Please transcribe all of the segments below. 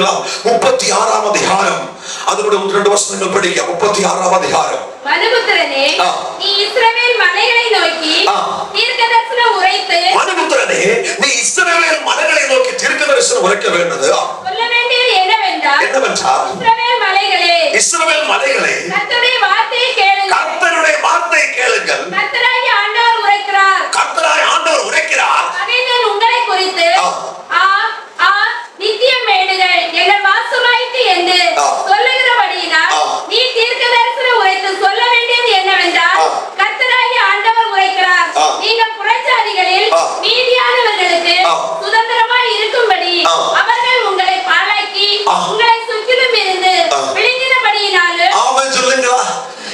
சொல்லுங்களா முப்பத்தி ஆறாம் அதிகாரம். அதனுடைய ஒன்று ரெண்டு வசனங்கள் படிக்க முப்பத்தி ஆறாம் அதிகாரம் மனுபுத்திரனே. நீ இஸ்ரவேல் மலைகளை நோக்கி ஆ. தீர்க்கதரிசனம் உரைத்து மனுபுத்திரனே நீ இஸ்ரவேல் மலைகளை நோக்கி தீர்க்க தரிசனம் உரைக்க வேண்டது. சொல்ல வேண்டியது என்னவென்றால் என்னவென்றால் இஸ்ரவேல் மலைகளே இஸ்ரவேல் மலைகளே கர்த்தருடைய வார்த்தையை கேளுங்கள். கர்த்தருடைய வார்த்தை கேளுங்கள். கர்த்தராகிய ஆண்டவர் உரைக்கிறார். ஆண்டவர் உரைக்கிறார். பகைஞன் உங்களை குறித்து ஆ. ஆ ஆ நித்திய மேடுகள் எங்கள் வாசமாயிற்று என்று. சொல்லுகிறபடியினால். நீ தீர்க்க தரிசனம் உரைத்து சொல்ல வேண்டியது என்னவென்றால் ஆ. கர்த்தராகிய ஆண்டவர் உரைக்கிறார் ஆ. நீங்கள் புறஜாதிகளில் ஆ. மீதியானவர்களுக்கு ஆ. சுதந்திரமாய் இருக்கும்படி ஆ. அவர்கள் உங்களை பாழாக்கி ஆ. உங்களை சுற்றிலும் இருந்து ஆ. விழுங்கினபடியினாலும் ஆமென் சொல்லுங்களா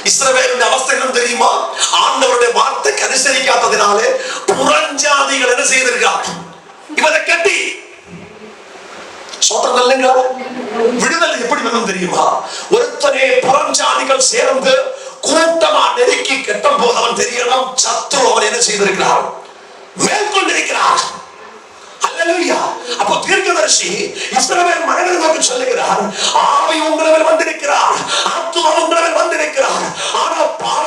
இஸ்ரவேலின் அவஸ்தை என்ன தெரியுமா ஆண்டவருடைய வார்த்தைக்கு அனுசரிக்காததினாலே புறஞ்சாதிகள் என்ன செய்திருக்கார் இவரை கட்டி சோத்திரம் இல்லைங்களா விடுதலை எப்படி வேணும் தெரியுமா ஒருத்தனே புறஞ்சாதிகள் சேர்ந்து கூட்டமா நெருக்கி கெட்டும் போது அவன் தெரியணும் சத்து அவன் என்ன செய்திருக்கிறார். மேற்கொண்டிருக்கிறார். அப்போ தீர்க்கதரிசி இஸ்ரவேல் மனதை நோக்கி சொல்லுகிறார் ஆவி உங்களில் வந்திருக்கிறார். ஆத்மா உங்களில் வந்திருக்கிறார். ஆனா பாழாக்கிற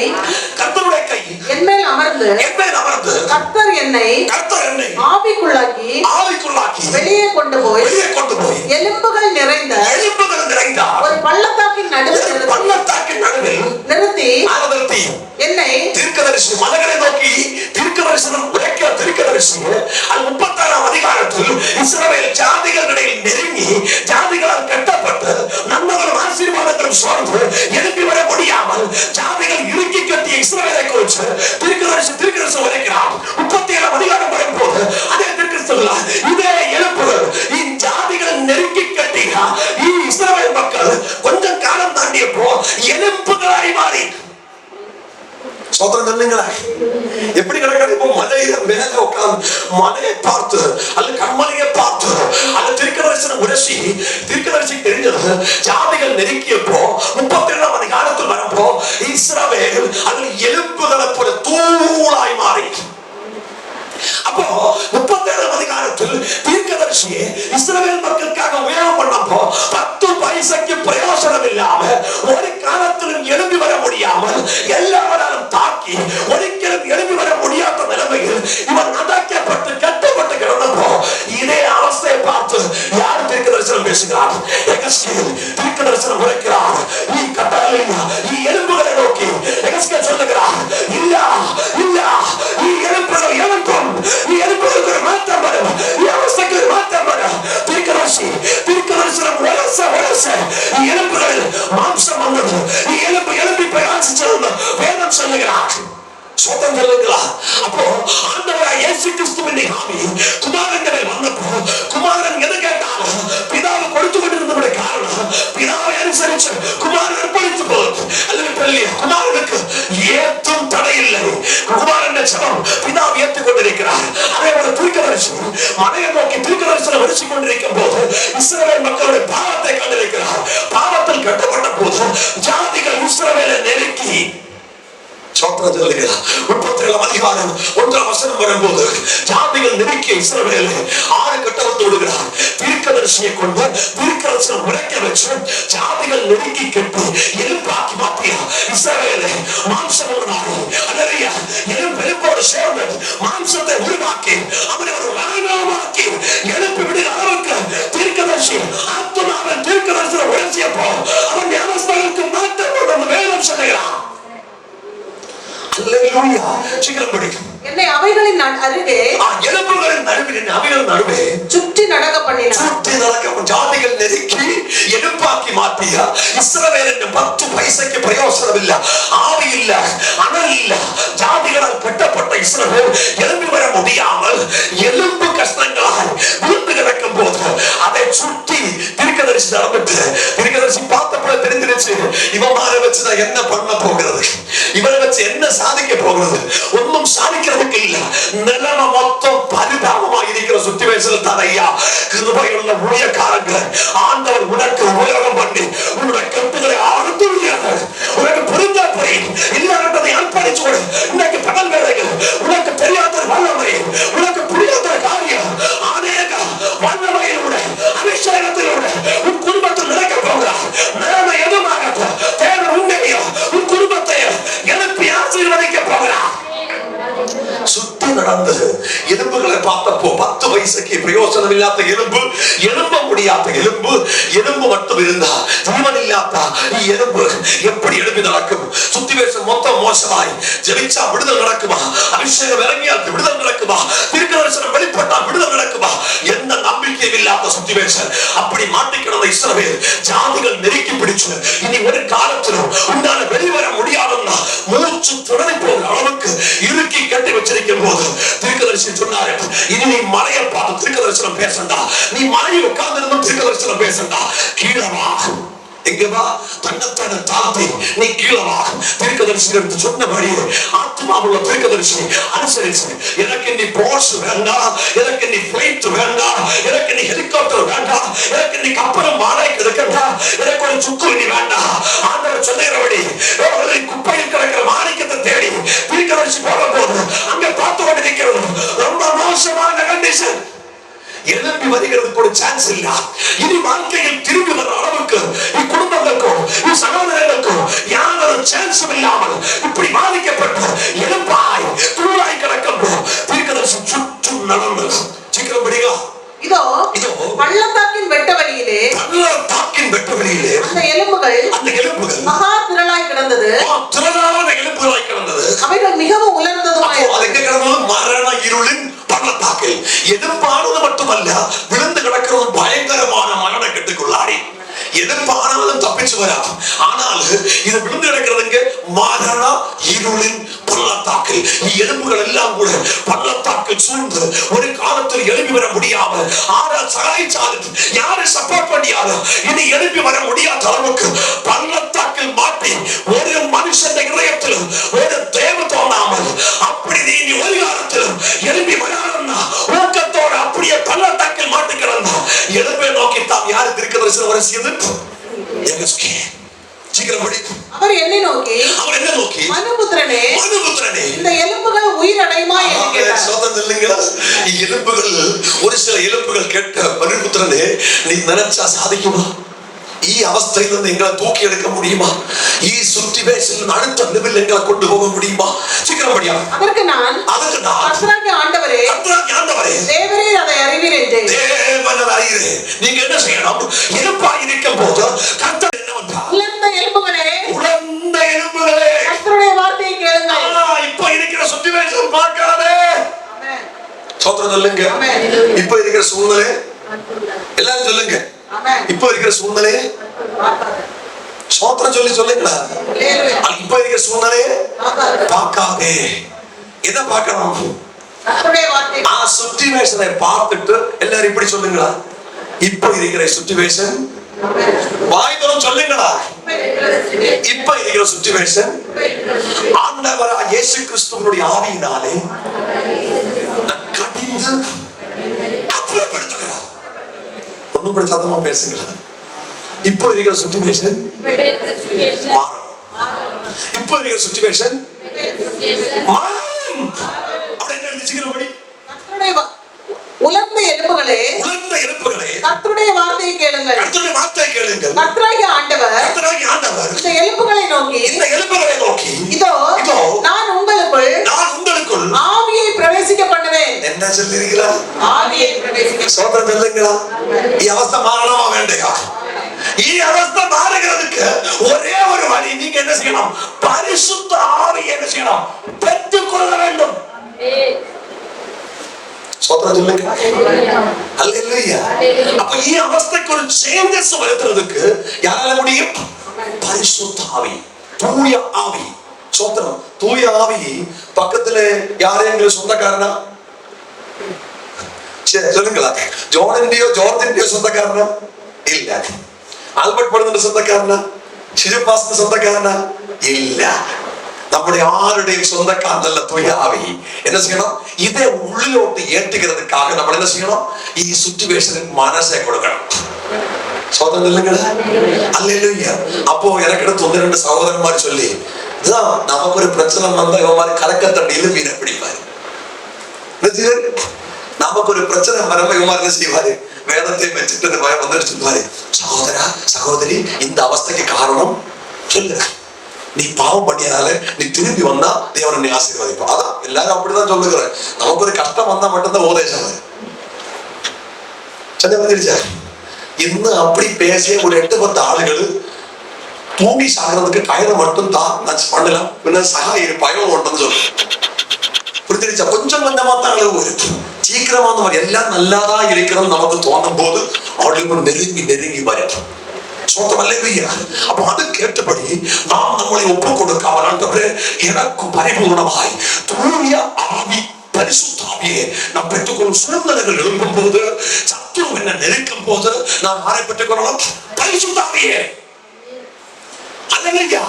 கை கர்த்தருடைய கை என்மேல் அமர்ந்து என்மேல் அமர்ந்து கர்த்தர் என்னை கர்த்தர் என்னை ஆவிக்குள்ளாக்கி ஆவிக்குள்ளாக்கி வெளியே கொண்டு போய் வெளியே கொண்டு போய் எலும்புகள் நிறைந்த எலும்புகள் நிறைந்தார் ஒரு பள்ளத்தாக்கின் நடுவில் நிறுத்தி- பள்ளத்தாக்கின் நடுவில் நிறுத்தி ஆலதர்த்தி என்னை தீர்க்கதரிசி மலைகளை நோக்கி தீர்க்கதரிசனம் உரைக்கிற தீர்க்கதரிசி. அது முப்பத்தாறாம் அதிகாரத்தில் இஸ்ரவேல் ஜாதிகளிடையில் நெருங்கி மலையை பார்த்து அல்லது கண்மலையை பார்த்து அல்லது திருக்கதரிசனம் உரசி திருக்கதரிசி தெரிஞ்சது ஜாதிகள் நெருக்கியப்போ முப்பத்தி ஏழாம் அதிகாரத்தில் வரப்போ இஸ்ரவேல் அதில் எலும்புகளை போல தூளாய் மாறி. அப்போ முப்பத்தேழாம் அதிகாரத்தில் தீர்க்கதரிசியே இஸ்ரவேல் மக்களுக்காக உயரம் பண்ணப்போ பத்து பைசைக்கு பிரயோசனம் இல்லாம ஒரு காலத்திலும் எழும்பி வர முடியாமல் எல்லாராலும் தாக்கி ஒரிக்கலும் Yes. பிதா பிதாவை ஏற்றுக் கொண்டிருக்கிறார் அதே போல தரிசனம் மலையை நோக்கி தீர்க்கதரிசனம் வரிசை கொண்டிருக்கும் போது இஸ்ரவேல் மக்களுடைய பாவத்தை கண்டிருக்கிறார். பாவத்தில் கட்டப்பட்ட போது ஜாதிகள் இஸ்ரவேலை நெருங்கி சோத்திரம் சொல்லுகிறார் முப்பத்தி ஏழாம் அதிகாரம் ஒன்றாம் வசனம் வரும்போது ஜாதிகள் நெருக்கிய இஸ்ரவேலை ஆறு கட்டளத்து விடுகிறார். தீர்க்கதரிசியை கொண்டு தீர்க்கதரிசனம் உழைக்க வச்சு ஜாதிகள் நெருக்கி கட்டி எலும்பாக்கி மாத்தியா? இஸ்ரவேலை மாம்சம் உருவாக்கி அலறிய? எலும்பு எலும்போடு சேர்ந்து மாம்சத்தை உருவாக்கி அவனை ஒரு ராணுவமாக்கி எழுப்பி விடுகிற அளவுக்கு தீர்க்கதரிசி ஆத்மாவின் தீர்க்கதரிசனம் உழைச்சியப்போ அவன் ஞானஸ்தலுக்கு மாற்றம் வேதம் சொல்லுகிறான். அல்லேலூயா சீக்கிரம் படிக்கும் என்னை அவைகளின் அருகே எலும்புகளின் நடுவில் அவைகள் நடுவே சுற்றி நடக்க பண்ணினார். சுற்றி ஜாதிகள் நெருக்கி எலும்பாக்கி மாற்றிய இஸ்ரவேல் என்று பத்து பைசைக்கு பிரயோசனம் இல்ல ஆவி இல்ல அனல் இல்ல. ஜாதிகளால் கட்டப்பட்ட இஸ்ரவேல் எழும்பி வர முடியாமல் எலும்பு கஷ்டங்களால் வச்சு நான் என்ன பண்ண போகிறது? இவரை வச்சு என்ன சாதிக்க போகிறது? ஒன்றும் சாதிக்கிறதுக்கு இல்ல. நிலைமை மொத்தம் பரிதாபமா இருக்கிற சுத்திவேஷன் தான் ஐயா. கிருபையுள்ள ஊழியக்காரங்களை ஆண்டவர் உனக்கு உபயோகம் பண்ணி உன்னுடைய பத்து பிரயோசனம் இல்லாத எலும்பு எலும்ப முடியாத எலும்பு எலும்பு மட்டும் இருந்தா ஜீவன் இல்லாத எலும்பு எப்படி எலும்பி நடக்கும்? சுத்திவேஷம் மொத்தம் மோசமாய் ஜெபிச்சா விடுதல் நடக்குமா? அபிஷேகம் இறங்கியா விடுதல் நடக்குமா? திருக்க தரிசனம் வெளிப்பட்டா விடுதல் நடக்குமா? எந்த நம்பிக்கையும் இல்லாத சுத்திவேஷன் அப்படி மாட்டிக்கிடந்த இஸ்ரவேல் ஜாதிகள் நெருக்கி பிடிச்சு இனி ஒரு காலத்திலும் உன்னால வெளிவர முடியாதுன்னா மூச்சு துணை போகிற அளவுக்கு இறுக்கி கட்டி வச்சிருக்கும் போது திருக்கதரிசி சொன்னாரு இனி நீ மலையை பார்த்து திருக்கதரிசனம் பேசண்டா. நீ மலையை உட்கார்ந்து இருந்து திருக்கதரிசனம் பேசண்டா. கீழவா வா எங்க வா தன்னைத்தான தாழ்த்தி நீ கீழவா தீர்க்கதரிசி திருக்கதரிசி என்று சொன்னபடி ஆத்மாவுள்ள தீர்க்கதரிசி அனுசரிச்சு எனக்கு நீ போர்ஸ் வேண்டாம் எனக்கு நீ பிளைட் வேண்டாம் எனக்கு நீ ஹெலிகாப்டர் வேண்டாம் எனக்கு நீ கப்பலும் வாடகைக்கு எடுக்கண்டா எனக்கு ஒரு சுக்கு நீ வேண்டாம் ஆண்டவர் சொல்லுகிறபடி ஒரு குப்பையில் கிடக்கிற மாணிக்கத்தை தேடி தீர்க்கதரிசி போக போது அங்க பார்த்து கொண்டு நிற்கிறது ரொம்ப மோசமான கண்டிஷன் எழுப்பி வருகிறதுக்கு ஒரு சான்ஸ் இல்ல இனி வாழ்க்கையில் திரும்பி வர அளவுக்கு இக்குடும்பங்களுக்கும் சகோதரர்களுக்கும் யாரும் சான்ஸும் இல்லாமல் இப்படி பாதிக்கப்பட்டு எழுப்பாய் தூளாய் கிடக்கும் தீர்க்கதரிசி சுற்றும் நடந்து சீக்கிரம் படிங்க. இதோ இதோ பள்ளத்தாக்கின் வெட்ட வழியிலே பள்ளத்தாக்கின் வெட்ட வெளியிலே அந்த எலும்புகள் அந்த எலும்புகள் மகா திரளாய் கிடந்தது. திரளான எலும்புகளாய் கிடந்தது. அவைகள் மிகவும் உலர்ந்ததுமாய் அது எங்க கிடந்தது? மரண இருளின் பள்ளத்தாக்கில். எதிர்ப்பானது மட்டுமல்ல விழுந்து கிடக்கிறது பயங்கரமான மரண கட்டுக்குள்ளாடி எதிர்ப்பானாலும் தப்பிச்சு வரா ஆனால் இது விழுந்து கிடக்கிறதுங்க மரண இருளின் பள்ளத்தாக்கு எலும்புகள் எல்லாம் கூட பள்ளத்தாக்கு சூழ்ந்து ஒரு காலத்தில் எழுப்பி வர முடியாம ஆனால் சகாய்ச்சாலும் யாரு சப்போர்ட் பண்ணியாலும் இனி எழுப்பி வர முடியாத அளவுக்கு பள்ளத்தாக்கில் மாட்டி ஒரு மனுஷன் இதயத்திலும் ஒரு தேவ தோணாமல் அப்படி நீ ஒரு காலத்திலும் எழுப்பி வர திருக்க தரிசனம் வரசியது எகஸ்கே சீக்கிரம் படி. அவர் என்னை நோக்கி அவர் என்ன நோக்கி மனுபுத்திரனே மனுபுத்திரனே இந்த எலும்புகள் உயிர் அடையுமா என்று கேட்டார். சோதனை இல்லைங்களா? எலும்புகள் ஒரு சில எலும்புகள் கேட்ட மனுபுத்திரனே நீ நினைச்சா சாதிக்குமா? அவஸ்தையிலிருந்து எங்களை தூக்கி எடுக்க முடியுமா ஈ சுற்றி பேசில் அடுத்த லெவல் எங்களை கொண்டு போக முடியுமா சீக்கிரம் படியா அதற்கு நான் அதுக்கு நான் கர்த்தராகிய ஆண்டவரே கர்த்தராகிய ஆண்டவரே தேவரே அதை அறிவீர் என்றேன் தேவன் அறிகிறே நீங்க என்ன செய்யணும் இருப்பா இருக்கும் போது கர்த்தர் என்ன பண்றார் உலர்ந்த எலும்புகளே உழந்த எலும்புகளே கர்த்தருடைய வார்த்தையை கேளுங்கள் இப்ப இருக்கிற சுச்சுவேஷன் பார்க்காதே. சோத்திரம் சொல்லுங்க. இப்ப இருக்கிற சூழ்நிலை எல்லாரும் சொல்லுங்க. இப்ப இருக்கிற சூழ்நிலை சோத்திரம் சொல்லி சொல்லுங்களா. இப்ப இருக்கிற சூழ்நிலை ஆகாது. பார்க்காதே. எதை பார்க்கணும்? சுச்சுவேஷனை பார்த்துட்டு எல்லாரும் இப்படி சொல்லுங்களா? இப்ப இருக்கிற சுச்சுவேஷன் வாய் தரம் சொல்லுங்களா? இப்ப இருக்கிற சுச்சுவேஷன் ஆண்டவரா இயேசு கிறிஸ்துவனுடைய ஆவியினாலே கடிந்து கூட சத்தமா பேசுங்களா இப்போ இருக்கிற சுச்சுவேஷன் மாறும். இப்போ இருக்கிற சுச்சுவேஷன் மாறும். உலர்ந்த எலும்புகளே உலர்ந்த இறப்புகளே கர்த்தருடைய வார்த்தையை கேளுங்கள். கர்த்தருடைய வார்த்தை கேளுங்கள். கர்த்தராகிய ஆண்டவர் கர்த்தராகிய ஆண்டவர் இந்த எலும்புகளை நோக்கி இந்த எலும்புகளை நோக்கி இதோ இதோ நான் உங்களுக்குள் நான் உங்களுக்குள் ஆவியை பிரவேசிக்க பண்ணுவேன் என்ன சொல்லிருக்கிறா ஆவியை ஆண்டவர் வெல்லுங்களா? அவஸ்தை மாறணுமா வேண்டையா அவஸ்தை மாறுகிறதுக்கு ஒரே ஒரு வழி நீங்க என்ன செய்யணும் பரிசுத்த ஆவி என்ன செய்யணும் பெற்றுக் கொள்ள வேண்டும் அப்ப ஈ அவஸ்தைக்கு ஒரு சேஞ்சஸ் வருத்துறதுக்கு யாரால முடியும் பரிசுத்த ஆவி தூய ஆவி சோத்திரம் தூய ஆவி பக்கத்துல யாரு சொந்தக்காரனா சொல்லுங்களா ஜோனன்டையோ ஜோர்ஜின்டையோ சொந்தக்காரனா இல்ல ആൽബർട്ട് പടുന്നതിന്റെ സ്വന്തക്കാരനാ? ഷിജുപാസിന്റെ സ്വന്തക്കാരനാ? ഇല്ല. നമ്മുടെ ആരുടെയും സ്വന്തക്കാരനല്ല തുയാവി എന്നെ ചെയ്യണം? ഇതേ ഉള്ളിലോട്ട് ഏറ്റുകിറതുക്കാകെ നമ്മൾ എന്നെ ചെയ്യണം? ഈ സിറ്റുവേഷനിൽ മനസ്സെ കൊടുക്കണം. സ്വാതന്ത്ര്യങ്ങൾ അല്ലല്ലോ അപ്പോ ഇടക്കിടത്ത് ഒന്ന് രണ്ട് സഹോദരന്മാർ ചൊല്ലി. ഇതാ നമുക്കൊരു പ്രശ്നം വന്ന ഇവന്മാർ കലക്കത്തണ്ടിയിലും മീനെ പിടിക്കാൻ நமக்கு ஒரு பிரச்சனை வரும்போது இவமாரி என்ன செய்வாரு? வேதத்தையும் வச்சுட்டு பயம் வந்து சொல்லுவாரு சகோதரா சகோதரி இந்த அவஸ்தைக்கு காரணம் சொல்லு. நீ பாவம் பண்ணியதால நீ திரும்பி வந்தா தேவன் நீ ஆசீர்வதிப்பா அதான் எல்லாரும் அப்படிதான் சொல்லுகிறேன் நமக்கு ஒரு கஷ்டம் வந்தா மட்டும்தான் உபதேசம் வரும். சென்னை வந்துருச்சா ഇന്ന് അപ്പടി പേശിയ ഒരു എട്ട് പത്ത് ആളുകൾ തൂങ്ങി സാകുന്നതൊക്കെ കയറ് മട്ടും താ മണ്ണില പിന്നെ സഹായ ഒരു പയവും ഉണ്ടെന്ന് ചൊല്ലും പിടിച്ച കൊഞ്ചം കൊഞ്ചം മാത്രം ആളുകൾ വരും வரும் எல்லாம் நல்லாதா இருக்கிறது நமக்கு தோணும் போது அவர்களுக்கு நெருங்கி நெருங்கி வரும் சோத்தமல்லையா அப்போ அது நாம் நம்மளை ஒப்பு கொடுக்காமல் ஆண்டவரே எனக்கு பரிபூர்ணமாய் தூய ஆவி பரிசுத்தாவியே நாம் பெற்றுக்கொள்ளும் சூழ்நிலைகள் எழும்பும் போது சத்துரு என்ன நெருக்கும் போது நாம் யாரை பெற்றுக்கொள்ளலாம் பரிசுத்தாவியே அல்லையா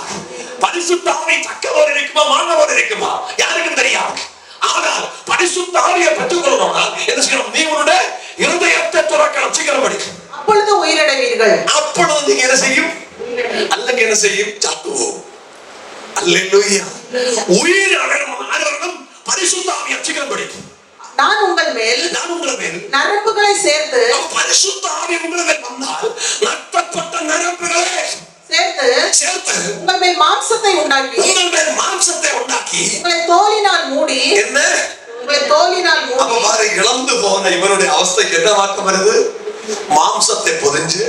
பரிசுத்தாவை தக்கவர் இருக்குமா மாணவர் இருக்குமா யாருக்கும் தெரியாது ஆனால் பரிசுத்த ஆவியை பெற்றுக்கொள்ளணும்னா என்ன செய்யணும்? நீ உன்னுடைய இருதயத்தை துறக்கணும் சீக்கிரம் படி. அப்பொழுது உயிரிழவீர்கள். அப்பொழுது நீங்க என்ன செய்யும்? அல்லங்க என்ன செய்யும்? சத்துவோம். அல்லேலூயா. உயிர் அடையணும் பரிசுத்த ஆவியை சீக்கிரம் படி. நான் உங்கள் மேல் நான் உங்களை மேல். நரம்புகளை சேர்த்து பரிசுத்த ஆவி உங்களை மேல் வந்தால் நட்டப்பட்ட நரம்புகளே சேர்த்து சேர்த்து உங்கள் மேல் மாம்சத்தை உண்டாக்கி உங்கள் ഇളന്നു പോകുന്ന ഇവരുടെ അവസ്ഥയ്ക്ക് എന്താ മാറ്റം വരുന്നത്? മാംസത്തെ പൊതിഞ്ച്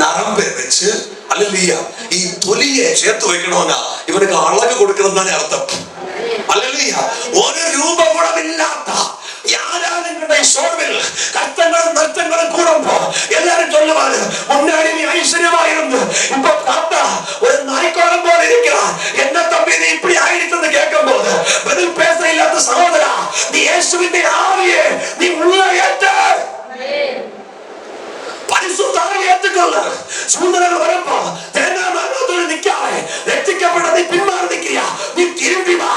നരമ്പെ വെച്ച് അല്ലല്ലീയ ഈ തൊലിയെ ചേർത്ത് വെക്കണമെന്നാ ഇവർക്ക് അളവ് കൊടുക്കണം അർത്ഥം. അല്ലല്ലീയ ഒരു രൂപ ഗുണമില്ലാത്ത എല്ലാരും ഐശ്വര്യമായിരുന്നു. ഇപ്പൊ ഒരു നായ്ക്കോളം പോലെ ഇരിക്കുക എന്റെ பேச சகோதரா நீ இயேசுவின் ஆவியே நீ உள்ள ஏற்ற. பரிசுத்தாக ஏற்றுக்கொள்ள. சூழ்நிலை வரப்போ தேங்காய் மரணத்தோடு நிக்காதே ரட்சிக்கப்பட்டதை பின்மாறு நிக்கிறியா நீ திரும்பி வா.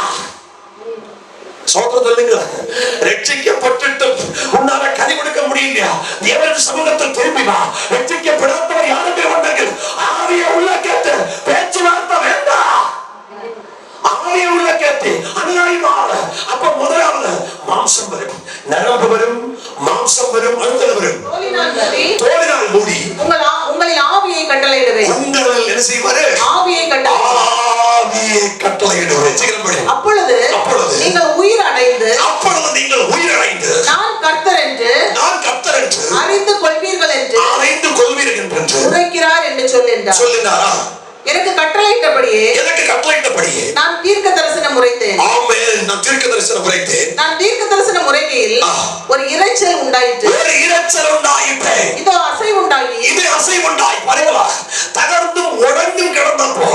சோதனை சொல்லுங்க ரட்சிக்கப்பட்டுட்டு உன்னால கறி கொடுக்க முடியலையா? தேவன் சமூகத்தில் திரும்பி வா. ரட்சிக்கப்படாதவர் யார் ஆவிய உள்ள கேட்டு அநியாயமாக அப்ப முதலாவது மாம்சம் வரும். நரம்பு வரும் மாம்சம் வரும் அடுத்தது வரும். தோழினால் மூடி. உங்களில் ஆவியை கட்டளையிடுவேன். உங்களில் என்ன செய்வாரு? ஆவியை கட்டளை ஆவியை கட்டளையிடுவேன். சீக்கிரம். அப்பொழுது அப்பொழுது. நீங்கள் உயிர் அடைந்து அப்பொழுது நீங்கள் உயிரடைந்து நான் கர்த்தர் என்று நான் கர்த்தர் என்று அறிந்து கொள்வீர்கள் என்று அறைந்து கொள்வீர்கள் என்று உரைக்கிறார் என்று சொல்லின்றார். சொல்லினாரா? எனக்கு கட்டளையிட்டபடியே எனக்கு கட்டளையிட்டபடியே நான் தீர்க்க தரிசனம் உரைத்தேன். ஆமே நான் தீர்க்க தரிசனம் உரைத்தேன். நான் தீர்க்க தரிசனம் உரைக்கையில். ஒரு இரைச்சல் உண்டாயிற்று. ஒரு இரைச்சல் உண்டாயிற்று இதோ அசை உண்டாகி. இது அசைவுண்டாய் பரவலா. தகர்ந்தும் உடஞ்சும் கிடந்தப்போ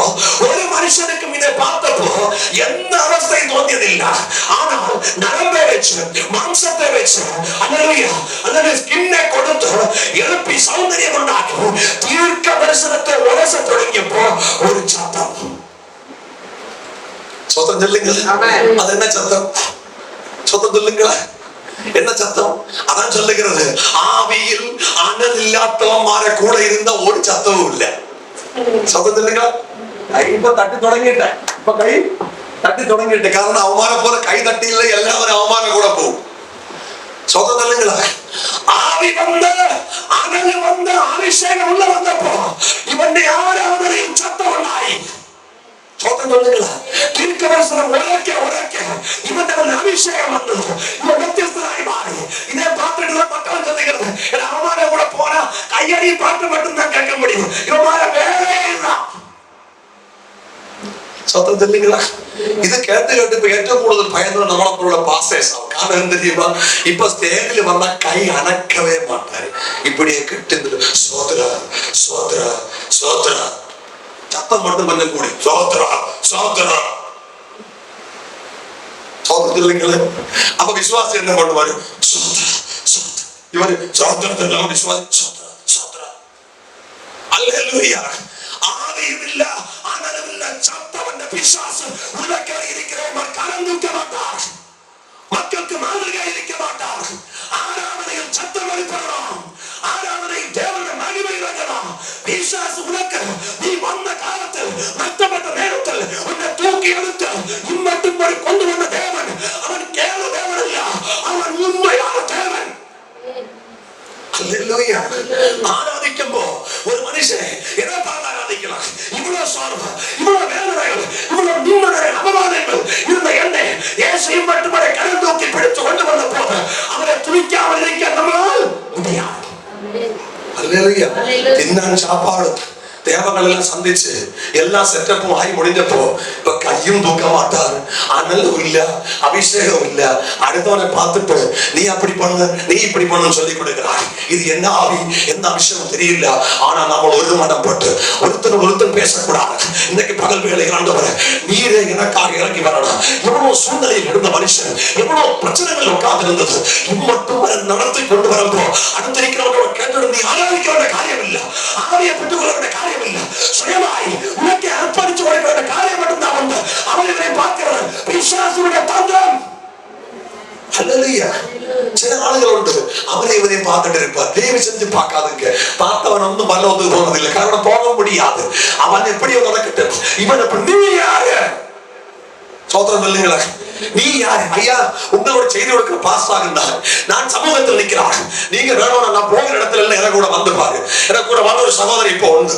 ஒரு மனுஷனுக்கும் இதை பார்த்தப்போ எந்த அவஸ்தை தோன்றியதில்லை. ஆனால் நரம்பை வச்சு மாம்சத்தை வச்சு அல்லையா அல்லது ஸ்கின்னை கொடுத்து எழுப்பி சௌந்தரியம் உண்டாக்கி தீர்க்க தரிசனத்தை உரச தொடங்கியப்போ ஒரு சத்தம் சொத்தம் சொல்லுங்க ஆமென். அது என்ன சத்தம் சொத்தம் சொல்லுங்களா என்ன சத்தம் அதான் சொல்லுகிறது ஆவியில் அனல் இல்லாதவன்மார கூட இருந்த ஒரு சத்தமும் இல்ல சத்தம் சொல்லுங்க கை இப்ப தட்டி தொடங்கிட்டேன் இப்ப கை தட்டி தொடங்கிட்டேன் காரணம் அவமானம் போல கை தட்டி இல்லை எல்லாரும் அவமானம் கூட போகும் சொத்தம் சொல்லுங்களா ஆவி வந்த அனல் வந்த அபிஷேகம் உள்ள வந்தப்போ இவன் ஆராதனையும் சத்தம் உண்டாய் சோதனை சொல்லுங்களா? தீர்க்க உரைக்க உரைக்க இவன் அவன் அபிஷேகம் வந்தது. இவன் வித்தியஸ்தனாய் மாறி. இதை பார்த்துட்டு தான் மக்கள் சொல்லுகிறது அவமான கூட போனா கையடி பாட்டு மட்டும்தான் கேட்க முடியும். இவன் வேலையே இல்லை. സ്വതന്ത്രം ഇല്ലെങ്കിലാ ഇത് കേട്ട് കേട്ട് ഇപ്പൊ ഏറ്റവും കൂടുതൽ ഭയന്നത് നമ്മളെ പോലുള്ള പാസേഴ്സ് ആവും കാരണം എന്ത് ചെയ്യുക ഇപ്പൊ സ്റ്റേജിൽ വന്ന കൈ അനക്കവേ മാട്ടാര് ഇപ്പടിയെ കിട്ടുന്നത് സോദര സോദര സോദര ചത്തം കൊണ്ട് മഞ്ഞം കൂടി സോദര സോദര സോദരത്തില്ലെങ്കില് അപ്പൊ വിശ്വാസം എന്നെ കൊണ്ട് വരും സോദര സോദര ഇവര് സോദരത്തിലാണ് വിശ്വാസം സോദര സോദര അല്ലേ பிசாசு உள்ளக்கரை இருக்கிறவன் கலந்துக்க மாட்டார். மக்களுக்கு மாதிரியா இருக்க மாட்டார். ஆராதனையில் சத்தம் எழுப்பணும் ஆராதனை தேவனுடைய மகிமை இறங்கணும் பிசாசு உனக்கு நீ வந்த காலத்தில் மத்தப்பட்ட நேரத்தில் உன்னை தூக்கி எடுத்து இம்மட்டும் வரை கொண்டு வந்த தேவன் அவன் கேளு தேவன் இல்ல. அவன் உண்மையான தேவன். ஆராதிக்கும்போ. ஒரு மனுஷனை எதை பார்த்து ஆராதிக்கலாம். இவ்வளவு சார்பு இவ்வளவு வேதனைகள் இவ்வளவு நிம்மதிகள் அவமானங்கள் இருந்த என்னை இயேசுவையும் மட்டுமரை கடல் தூக்கி பிடித்து கொண்டு வந்த போது அவரை துணிக்காமல் இருக்க நம்மளால் முடியாது. தின்னான் சாப்பாடு. தேவங்கள் எல்லாம் சந்திச்சு எல்லா செட்டப்பும் ஆகி முடிஞ்சப்போ இப்ப கையும் தூக்க மாட்டார் அனலும் இல்ல அபிஷேகம் இல்ல. அடுத்தவனை பார்த்துட்டு நீ அப்படி பண்ணு நீ இப்படி பண்ணுன்னு சொல்லி கொடுக்கிறாய். இது என்ன ஆவி? என்ன அபிஷேகம் தெரியல. ஆனா நாம ஒரு மனம் போட்டு ஒருத்தர் ஒருத்தர் பேசக்கூடாது. இன்னைக்கு பகல் வேலை ஆண்டவர் நீரே எனக்காக இறங்கி வரணும். எவ்வளவு சூழ்நிலையில் இருந்த மனுஷன் எவ்வளவு பிரச்சனைகள் உட்கார்ந்து இருந்தது. இம்மட்டும் நடத்தி கொண்டு வரப்போ அடுத்திருக்கிறவங்க கேட்டு நீ ஆராதிக்க வேண்டிய காரியம் இல்ல. ஆவியை பெற்றுக் கொள்ள வேண்டிய காரியம் இல்ல சுயமாய் உனக்கு அர்ப்பணித்து கொடுக்க காரியம் மட்டும்தான் உண்டு. அவன் இதை பார்க்கிறவன் பிசாசுடைய தந்திரம் சில ஆளுகள் உண்டு. அவரை இவரை பார்த்துட்டு இருப்பார். தேவி செஞ்சு பார்க்காதுங்க. பார்த்தவன் வந்து மல்லவத்துக்கு போனதில்லை. காரணம் போக முடியாது. அவன் எப்படியோ நடக்கட்டும். இவன் எப்படி நீ யாரு? சோதரம் இல்லைங்களா நீ யாரு? ஐயா உங்களோட செய்தி கொடுக்கிற பாஸ் ஆகுந்தார் நான் சமூகத்தில் நிற்கிறார். நீங்க வேணும் நான் போகிற இடத்துல எல்லாம் எனக்கு கூட வந்து பாரு. எனக்கு கூட வந்த ஒரு சகோதரி இப்போ உண்டு.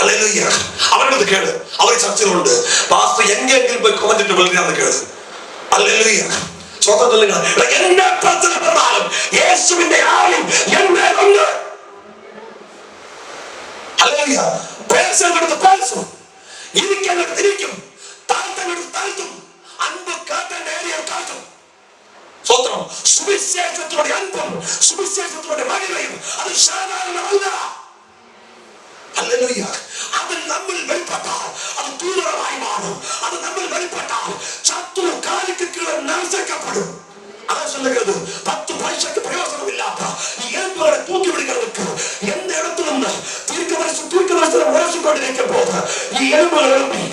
அல்லையா அவர்களுக்கு கேளு அவரை சர்ச்சையில் உண்டு பாஸ்டர் எங்க எங்க போய் குறைஞ்சிட்டு விழுந்து கேளு அல்லையா சோத்திரம் சொல்லுங்க எனக்கு என்ன பிரச்சனை வந்தாலும் இயேசுவின் ஆயும் என்ன உண்டு அல்லையா பேசுறது பேசும் இருக்கிறது திரிக்கும் தாழ்த்தங்களுக்கு தாழ்த்தும் அன்பு காட்ட நேரியம் காட்டும் சோத்திரம் சுவிசேஷத்தினுடைய அன்பும் சுவிசேஷத்தினுடைய மகிமையும் அது சாதாரணம் அல்ல அல்லேலூயா அது நம்மில் வெளிப்பட்டால் அது தூதரமாய் மாறும் அது நம்மில் வெளிப்பட்டால் சத்துரு காலுக்கு கீழே நசுக்கப்படும் அதான் சொல்லுகிறது பத்து பைசாக்கு பிரயோசனம் இல்லாத நீ எலும்புகளை தூக்கி விடுகிறதுக்கு எந்த இடத்திலும் தீர்க்க வருஷம் தீர்க்க வருஷம் உரசி கொண்டு நிற்க போது நீ எலும்புகள் எழுப்பி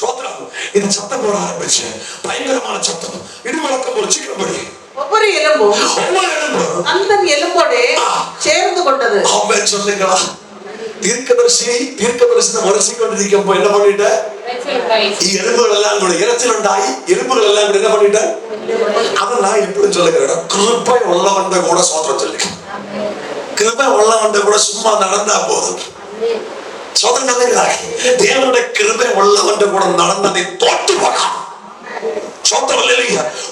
சோத்திரம் இது சத்தம் போட ஆரம்பிச்சு பயங்கரமான சத்தம் இடிமுழக்கம் ஒரு சீக்கிரம் படி ஒவ்வொரு எலும்பும் ஒவ்வொரு எலும்பும் அந்த எலும்போடு சேர்ந்து கொண்டது ஆமென் சொல்லுங்களா தீர்க்கதரிசி தீர்க்கதரிசனம் வரிசை கொண்டிருக்கும் என்ன பண்ணிட்ட? எலும்புகள் எல்லாம் கூட இறைச்சல் உண்டாய் எலும்புகள் எல்லாம் கூட என்ன பண்ணிட்ட? அதை நான் எப்படி சொல்லுகிறேன். கிருப்பை உள்ளவன்ட கூட சோதனம் சொல்லிக்க. கிருப்பை உள்ளவன்ட கூட சும்மா நடந்தா போதும். சோதனை தேவனுடைய கிருபை உள்ளவன்ட கூட நடந்ததை தோற்று பார்க்கலாம்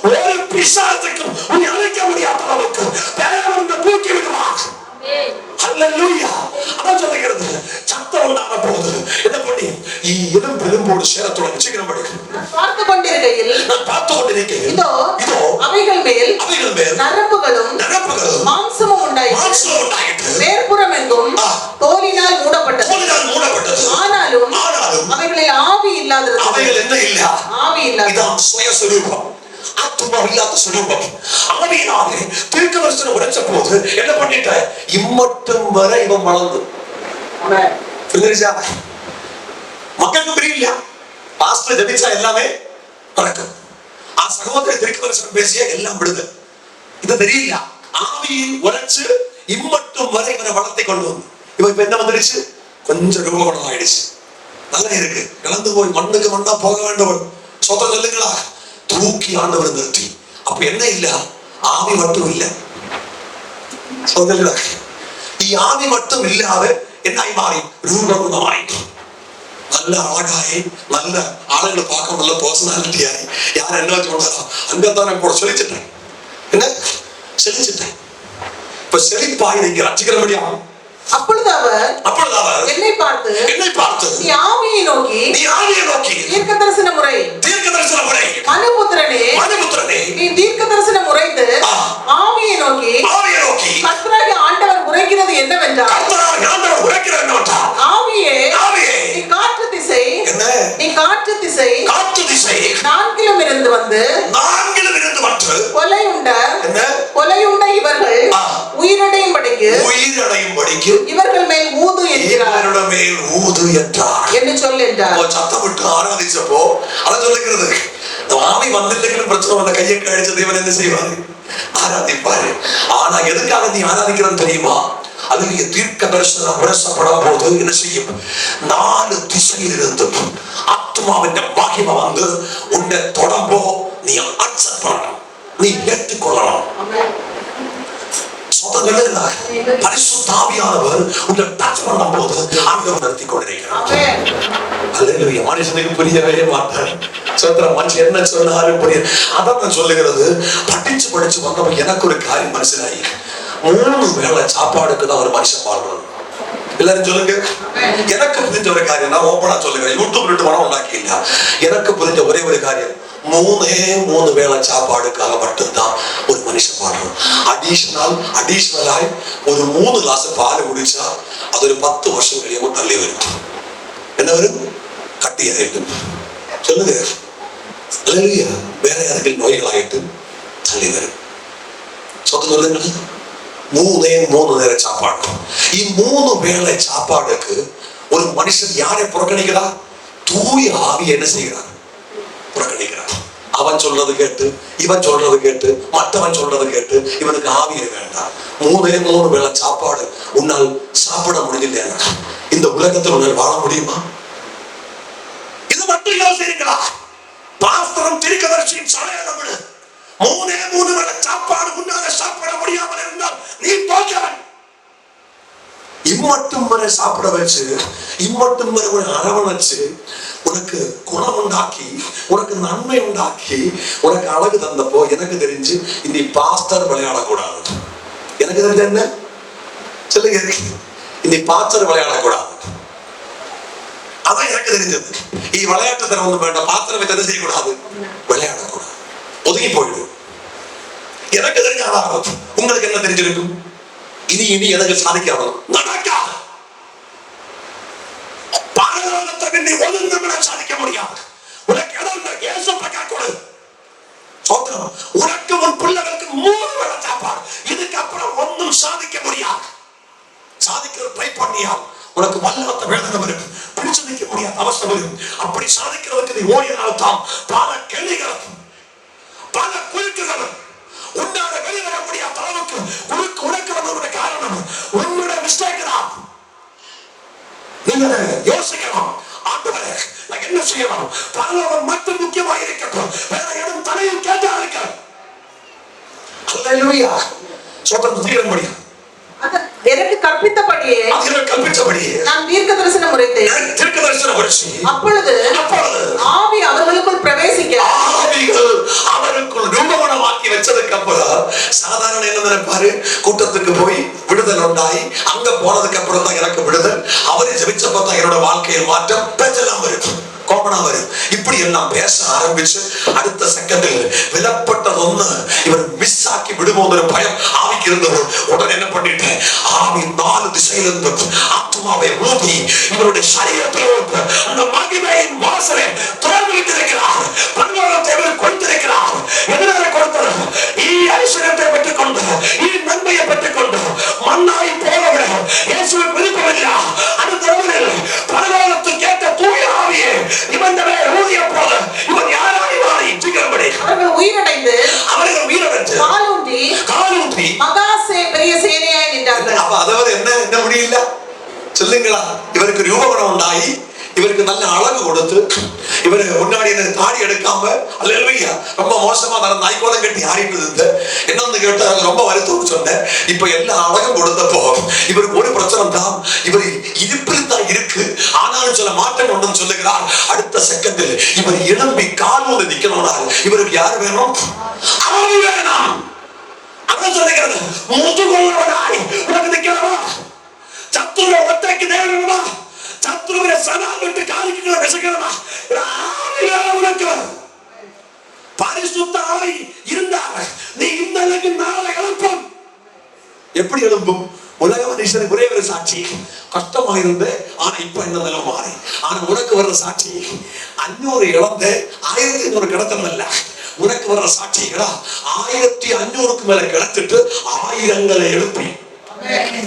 ஒரு பிசாத்துக்கும் உன்னை அழைக்க முடியாத அளவுக்கு தேவன் தூக்கி விடுவான். அல்லேலூயா அதான் சொல்லுகிறது. சத்தம் உண்டான போது. என்ன பண்ணி எலும்பு எலும்போடு சேர தொடங்கி சீக்கிரம் படி. பார்த்து கொண்டிருக்கையில் நான் பார்த்து கொண்டிருக்கிறேன் இதோ இதோ அவைகள் மேல் அவைகள் மேல் நரம்புகளும் நடப்புகளும் மாம்சமும் உண்டாயிற்று. மாம்சம் உண்டாயிற்று. மேற்புறம் எங்கும் ஆ. தோலினால் மூடப்பட்டது. தோலினால் மூடப்பட்டது. ஆனாலும் ஆனாலும் அவைகளில் ஆவி இல்லாதிருந்தது. அவைகள் என்ன இல்ல ஆவி இல்லாத இதான் சுய சுரூபம் இல்லாத சுரூபம் ஆவியினாலே தீர்க்க தரிசனம் உரைச்ச போது என்ன பண்ணிட்ட இம்மட்டும் வரை இவன் வளர்ந்து மக்களுக்கு புரியலையா பாஸ்டர் ஜபிச்சா எல்லாமே நடக்கும் ஆ சகோதரி திருக்கதர்சனம் பேசிய எல்லாம் விடுது இது தெரியல ஆவியின் உரைச்சு இம்மட்டும் வரை இவரை வளர்த்தி கொண்டு வந்து இவன் இப்ப என்ன வந்துடுச்சு கொஞ்சம் ரூபகுணம் ஆயிடுச்சு நல்லா இருக்கு கலந்து போய் மண்ணுக்கு மண்ணா போக வேண்டவன் சொத்த சொல்லுங்களா தூக்கி ஆண்டவர் நிறுத்தி அப்ப என்ன இல்ல ஆவி மட்டும் இல்ல சொல்லுங்களா ഈ ആവി மட்டும் ഇല്ലാതെ എന്നായി മാറി രൂപഗുണമായി നല്ല അഴകായി നല്ല ആളുകൾ பார்க்க நல்ல പേഴ്സണാലിറ്റി ആയി ഞാൻ എന്നാ சொல்றா அங்கதான் கூட செழிச்சிட்டேன் என்ன செழிச்சிட்டேன் இப்ப செழிப்பாய் நீங்க ரசிக்கிறபடியா அப்பொழுது அவர் அப்பொழுது அவர் என்னை பார்த்து என்னை பார்த்து நீ ஆவியை நோக்கி நீ ஆவியை நோக்கி வந்துட்டு பிரச்சனை கையை கழிச்ச தேவன் என்ன செய்வாரு? ஆராதிப்பாரு. ஆனா எதுக்காக நீ ஆராதிக்கிறன்னு தெரியுமா? அதுல தீர்க்க தரிசனம் உரசப்படும் போது என்ன செய்யும்? நாலு திசையில் இருந்து ஆத்மாவின் மகிமை வந்து உன்னை தொடம்போ நீ அச்சப்படணும் நீ நீ பரிசுத்தாவியானவர் டச் பண்ணும் போது ஆண்டவர் நடத்தி கொண்டிருக்கிறார் மனுஷனுக்கு புரியவே மாட்டார். சொல்ற மனுஷன் என்ன சொன்னாலும் புரிய அதான் நான் சொல்லுகிறது. படிச்சு படிச்சு வந்தவன் எனக்கு ஒரு காரியம் மனுஷனாயி மூணு வேளை சாப்பாடுக்கு தான் ஒரு மனுஷன் வாழ்றான் எல்லாரும் சொல்லுங்க எனக்கு புரிஞ்ச ஒரு காரியம் நான் ஓப்பனா சொல்லுகிறேன் யூடியூப் ரெண்டு மனம் உண்டாக்கி இல்ல எனக்கு புரிஞ்ச ஒரே ஒரு காரியம் மூணே மூணு வேளை சாப்பாடுக்காக மட்டும்தான் ஒரு மனுஷன் வாழ்றான் அடிஷனல் அடிஷனலாய் ஒரு மூணு கிளாஸ் பால் குடிச்சா அது ஒரு பத்து வருஷம் கழியவும் தள்ளி வரும் என்ன வரும் கட்டியாயிட்டு சொல்லுங்க அல்லேலூயா வேற யாருக்கு நோய்கள் ஆயிட்டு தள்ளி வரும் சொத்து சொல்லுங்க மூணே மூணு நேர சாப்பாடு. இம்மூணு வேளை சாப்பாடுக்கு ஒரு மனுஷன் யாரை புறக்கணிக்கிறா? தூய ஆவி என்ன செய்கிறார் புறக்கணிக்கிறான். அவன் சொல்றது கேட்டு இவன் சொல்றது கேட்டு மற்றவன் சொல்றது கேட்டு இவனுக்கு ஆவியே வேண்டாம் மூணே மூணு வேளை சாப்பாடு உன்னால் சாப்பிட முடியல இந்த உலகத்தில் உன்னால் வாழ முடியுமா? இது மட்டும் யோசிக்கிறீங்களா பாஸ்தரம் திருக்கதர்சியின் சடையளவு மூணே மூணு வேளை சாப்பாடு முன்னால சாப்பிட முடியாமல் இருந்தால் நீ தோற்றவன் இம்மட்டும் வரை சாப்பிட வச்சு இம்மட்டும் வரை உன்னை அரவணைச்சு உனக்கு குணம் உண்டாக்கி உனக்கு நன்மை உண்டாக்கி உனக்கு அழகு தந்தப்போ எனக்கு தெரிஞ்சு இனி பாஸ்டர் விளையாடக்கூடாது. எனக்கு தெரிஞ்ச என்ன? சொல்லுங்க. இனி பாஸ்டர் விளையாடக்கூடாது. அதான் எனக்கு தெரிஞ்சது. நீ விளையாட்டு தரம் ஒண்ணு வேண்டாம். பாத்திரம் வச்சு செய்யக்கூடாது? விளையாடக்கூடாது. ஒதுங்கி போயிடு எனக்கு தெரிஞ்ச ஆதாரம் உங்களுக்கு என்ன தெரிஞ்சிருக்கும்? இனி இனி எனக்கு சாதிக்கணும் நடக்கா! பாரதத்தை நீ ஒரு நிமிடம் சாதிக்க முடியாது. உனக்கு இடம் ஏசப்பக்கா கொடு சோத்திரம் உனக்கு உன் பிள்ளைகளுக்கு மூணு வேளை சாப்பாடு. இதுக்கப்புறம் ஒன்றும் சாதிக்க முடியாது. சாதிக்கிற ட்ரை பண்ணியால் உனக்கு வல்லவத்த வேதனை இருக்கு பிடிச்சு நிற்க முடியாத அவசரம் இருக்கு அப்படி சாதிக்கிறதுக்கு நீ ஓடினால் தான் பல கேள்விகளும் பல குறுக்குகளும் உன்னால வெளிவர முடியாத அளவுக்கு குறுக்கு உனக்கு வந்ததுடைய காரணம் உன்னோட மிஸ்டேக் தான். நீங்க அதை யோசிக்கணும் ஆண்டவரே நான் என்ன செய்யணும்? பரலோகம் மட்டும் முக்கியமாக இருக்கட்டும். வேற இடம் தலையில் கேட்டா இருக்க அல்லேலூயா. சோதனை தீர முடியும் எனக்கு கற்பித்தபடியே அதில் கற்பித்தபடி நான் தீர்க்க தரிசனம் உரைத்தேன் தீர்க்க தரிசனம் வரிசை அப்பொழுது அப்பொழுது ஆவி அவர்களுக்குள் பிரவேசிக்க. ஆவிகள் அவருக்குள் ரூபகுணமாக்கி வச்சதுக்கு அப்புறம் சாதாரண என்ன நினைப்பாரு கூட்டத்துக்கு போய் விடுதல் உண்டாயி அங்க போனதுக்கு அப்புறம் தான் எனக்கு விடுதல். அவரை ஜெபிச்சப்ப தான் என்னோட வாழ்க்கையில் மாற்றம் பேச்செல்லாம் வரும். கோபனா வரும் இப்படி எல்லாம் பேச ஆரம்பிச்சு அடுத்த செகண்டில் விலப்பட்டது ஒண்ணு இவர் மிஸ் ஆக்கி விடுமோங்கிற பயம் ஆவிக்கு இருந்தவர் உடனே என்ன பண்ணிட்டேன்? ஆவி நாலு திசையில இருந்து ஆத்மாவை ஊதி இவருடைய சரீரத்தில் அந்த மகிமையின் வாசலை திறந்து விட்டிருக்கிறார் பரலோகத்தை இவர் கொடுத்திருக்கிறார். எதிராக கொடுத்தார் ஈ ஐஸ்வர்யத்தை பெற்றுக்கொண்டு ஈ நன்மையை பெற்றுக்கொண்டு இவன் மேல் ஊதிய போல இவன் யாராய் மாறி? ஜிகரபடி அவர்கள் உயிரடைந்து அவர்கள் வீரடைஞ்சு காலூன்றி காலூன்றி. மகா பெரிய சேனையாய் நின்றார்கள். அப்ப அதாவது என்ன என்ன முடியல சொல்லுங்களா. இவருக்கு ரூபகுணம் உண்டாகி இவருக்கு நல்ல அழகு கொடுத்து இவர் முன்னாடி எனக்கு தாடி எடுக்காம அல்ல ரொம்ப மோசமா நான் நாய்க்கோலம் கட்டி ஆடிட்டு இருந்தேன் என்ன வந்து ரொம்ப வருத்தம் சொன்னேன். இப்ப எல்லா அழகும் கொடுத்தப்போ இவருக்கு ஒரு பிரச்சனை தான் இவர் இருப்பில் தான் இருக்கு. வேண்டும் சொல்லுகிறார். அடுத்த செகண்டில் இவர் எழும்பி கால் வந்து நிக்கணும்னால் இவருக்கு யார் வேணும்? அவன் வேணாம். அவன் சொல்லுகிறது. முதுகுள்ளவனாய் உனக்கு நிக்கிறவா சத்துருவை ஒத்தைக்கு தேவனா சத்துருவை சனால் விட்டு காலிக்குள்ள விசக்கிறவா உனக்கு? பரிசுத்த ஆவி இருந்தார் நீ இந்த அளவுக்கு நாளை எழுப்பும். எப்படி எழும்பும்? உலக மனுஷனுக்கு ஒரே ஒரு சாட்சி கஷ்டமா இருந்து ஆனா இப்ப என்ன நிலை மாறி? ஆனா உனக்கு வர்ற சாட்சி அஞ்சூறு இழந்து ஆயிரத்தி ஐநூறு கிடத்தல உனக்கு வர்ற சாட்சிகளா ஆயிரத்தி அஞ்சூறுக்கு மேல கிடத்துட்டு ஆயிரங்களை எழுப்பி.